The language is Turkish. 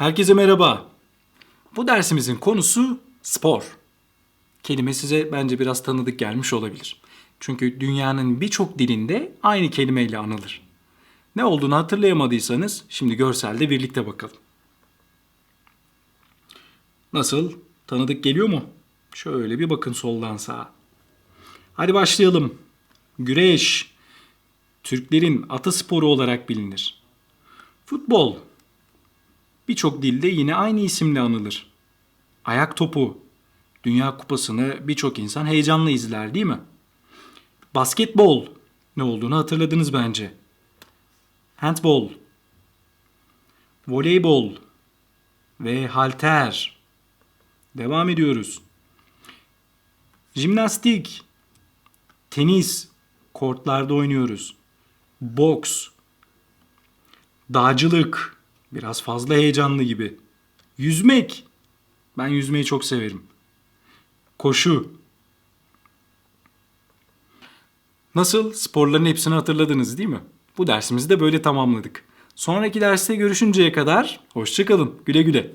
Herkese merhaba. Bu dersimizin konusu spor. Kelime size bence biraz tanıdık gelmiş olabilir. Çünkü dünyanın birçok dilinde aynı kelimeyle anılır. Ne olduğunu hatırlayamadıysanız şimdi görselde birlikte bakalım. Nasıl? Tanıdık geliyor mu? Şöyle bir bakın soldan sağa. Hadi başlayalım. Güreş. Türklerin atasporu olarak bilinir. Futbol. Birçok dilde yine aynı isimle anılır. Ayak topu. Dünya Kupası'nı birçok insan heyecanla izler değil mi? Basketbol. Ne olduğunu hatırladınız bence. Handbol. Voleybol. Ve halter. Devam ediyoruz. Jimnastik. Tenis. Kortlarda oynuyoruz. Boks. Dağcılık. Biraz fazla heyecanlı gibi. Yüzmek. Ben yüzmeyi çok severim. Koşu. Nasıl? Sporların hepsini hatırladınız değil mi? Bu dersimizi de böyle tamamladık. Sonraki derste görüşünceye kadar hoşçakalın. Güle güle.